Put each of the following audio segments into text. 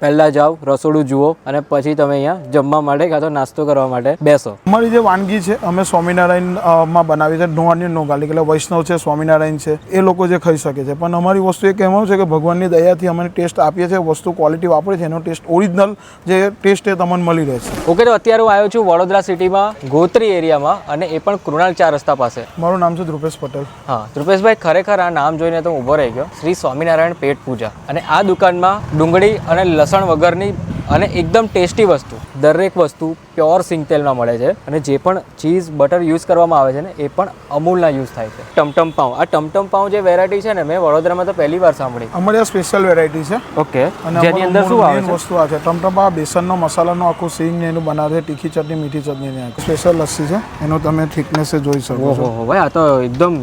પહેલા જાઓ રસોડું જુઓ અને પછી તમે અહીંયા જમવા માટે કાં તો નાસ્તો કરવા માટે બેસો. અમારી જે વાનગી છે અમે સ્વામિનારાયણમાં બનાવી છે નો ઓનિયન નો ગાર્લિક. એટલે વૈષ્ણવ છે સ્વામિનારાયણ છે એ લોકો જે ખાઈ શકે છે. પણ અમારી વસ્તુ એ કહેવાનું છે કે ભગવાનની દયાથી અમે ટેસ્ટ આપીએ છીએ વસ્તુ ક્વોલિટી વાપરીએ છીએ એનો ટેસ્ટ ઓરિજિનલ જે ટેસ્ટ એ તમને મળી રહે છે. ઓકે તો અત્યારે હું આવ્યો છું વડોદરા સિટીમાં ગોત્રી એરિયામાં અને એ પણ કૃણાલ ચાર રસ્તા પાસે. મારું નામ છે ધ્રુપેશ પટેલ. હા ધ્રુપેશભાઈ ખરેખર આ નામ જોઈને તો ઊભો રહી ગયો. શ્રી સ્વામિનારાયણ પેટ પૂજા. અને આ દુકાનમાં ડુંગળી અને લસણ વગરની અને એકદમ ટેસ્ટી વસ્તુ દરેક વસ્તુ પ્યોર સિંગ તેલમાં મળે છે અને જે પણ ચીઝ બટર યુઝ કરવામાં આવે છે ને એ પણ અમૂલના યુઝ થાય છે. ટમટમ પાઉં આ ટમટમ પાઉં જે વેરાયટી છે ને મેં વડોદરામાં તો પહેલી વાર સાંભળી. અમારી સ્પેશિયલ વેરાયટી છે. ઓકે અને જેની અંદર શું આવે છે? વસ્તુ આ છે. ટમટમા બેસનનો મસાલાનો આખું સિંગ ને એનું બનાવે છે તીખી ચટણી મીઠી ચટણી ને સ્પેશિયલ લસ્સી છે. એનો તમે થિકનેસ જોઈ શકો છો. ઓહો ભાઈ આ તો એકદમ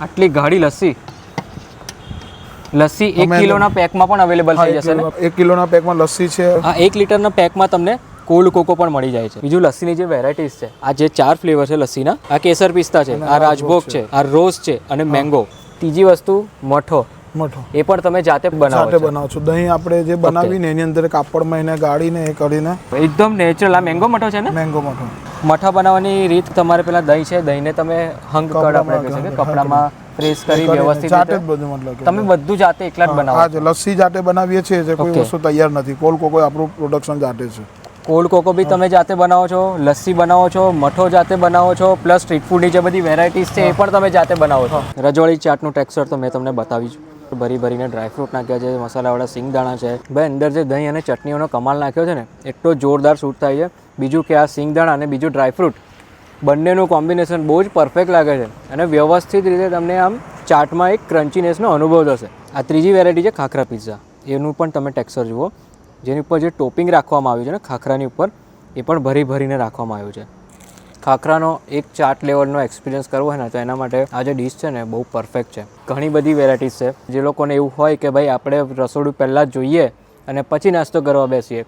આટલી ગાઢી લસ્સી. લસ્સી એક કિલોના પેકમાં પણ અવેલેબલ થઈ જશે ને? એક કિલોના પેકમાં લસ્સી છે. હા એક લીટરના પેકમાં તમને કોલ્ડ કોકો પણ મળી જાય છે. બીજું લસ્સીની જે વેરાયટીઝ છે આ જે ચાર ફ્લેવર છે લસ્સીના આ કેસર પિસ્તા છે આ રાજભોગ છે. આ રોઝ છે અને મેંગો ત્રીજી વસ્તુ મઠો. મઠો. એ પણ તમે જાતે બનાવો બનાવો છો. દહીં આપણે જે બનાવીને એની અંદર કાપડમાં એને ગાળીને એ કરીને એકદમ નેચરલ આ મેંગો મઠો છે ને? મેંગો મઠો. મઠા બનાવવાની રીત તમારે પેલા દહીં છે. દહીંને તમે હંગ કડ આપણે કહી શકીએ કપડામાં પ્રેસ કરી વ્યવસ્થિત જાતે જ બધું મતલબ તમે બધું જાતે એકલા જ બનાવો. હા જે લસ્સી જાતે બનાવીએ છીએ જે કોઈ વસ્તુ તૈયાર નથી. કોલ કોકો આપણું પ્રોડક્શન જાતે છે. કોલ્ડ કોકો બી તમે જાતે બનાવો છો લસ્સી બનાવો છો મઠો જાતે બનાવો છો પ્લસ સ્ટ્રીટ ફૂડની જે બધી વેરાયટીઝ છે એ પણ તમે જાતે બનાવો છો. રજવાડી ચાટનું ટેક્સચર તો મેં તમને બતાવી છું. ભરી ભરીને ડ્રાયફ્રૂટ નાખ્યા છે મસાલાવાળા સિંગદાણા છે. ભાઈ અંદર જે દહીં અને ચટણીઓનો કમાલ નાખ્યો છે ને એટલો જોરદાર શૂટ થાય છે. બીજું કે આ સિંગદાણા અને બીજું ડ્રાયફ્રૂટ બંનેનું કોમ્બિનેશન બહુ જ પરફેક્ટ લાગે છે. અને વ્યવસ્થિત રીતે તમને આમ ચાટમાં એક ક્રન્ચીનેસનો અનુભવ થશે. આ ત્રીજી વેરાયટી છે ખાખરા પિઝા એનું પણ તમે ટેક્સચર જુઓ. જેની ઉપર જે ટોપિંગ રાખવામાં આવ્યું છે ને ખાખરાની ઉપર, એ પણ ભરી ભરીને રાખવામાં આવ્યું છે. ખાખરાનો એક ચાટ લેવલનો એક્સપિરિયન્સ કરવો હોય ને, તો એના માટે આ જે ડીશ છે ને, બહુ પરફેક્ટ છે. ઘણી બધી વેરાયટીઝ છે. જે લોકોને એવું હોય કે ભાઈ, આપણે રસોડું પહેલાં જોઈએ અને પછી નાસ્તો કરવા બેસીએ.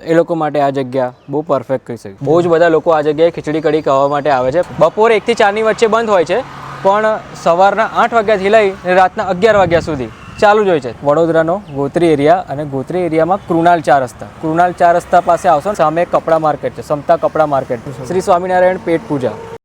એ લોકો માટે આ જગ્યા બહુ પરફેક્ટ કહી શકીએ બહુ જ બધા લોકો આ જગ્યાએ ખીચડી કઢી ખાવા માટે આવે છે. બપોરે એકથી ચારની વચ્ચે બંધ હોય છે, પણ સવારના આઠ વાગ્યાથી લઈ રાતના અગિયાર વાગ્યા સુધી ચાલુ જ હોય છે. વડોદરાનો ગોત્રી એરિયા અને ગોત્રી એરિયામાં કૃણાલ ચાર રસ્તા. કૃણાલ ચાર રસ્તા પાસે આવશો ને સામે કપડાં માર્કેટ છે, સમતા કપડા માર્કેટ. શ્રી સ્વામિનારાયણ પેટ પૂજા.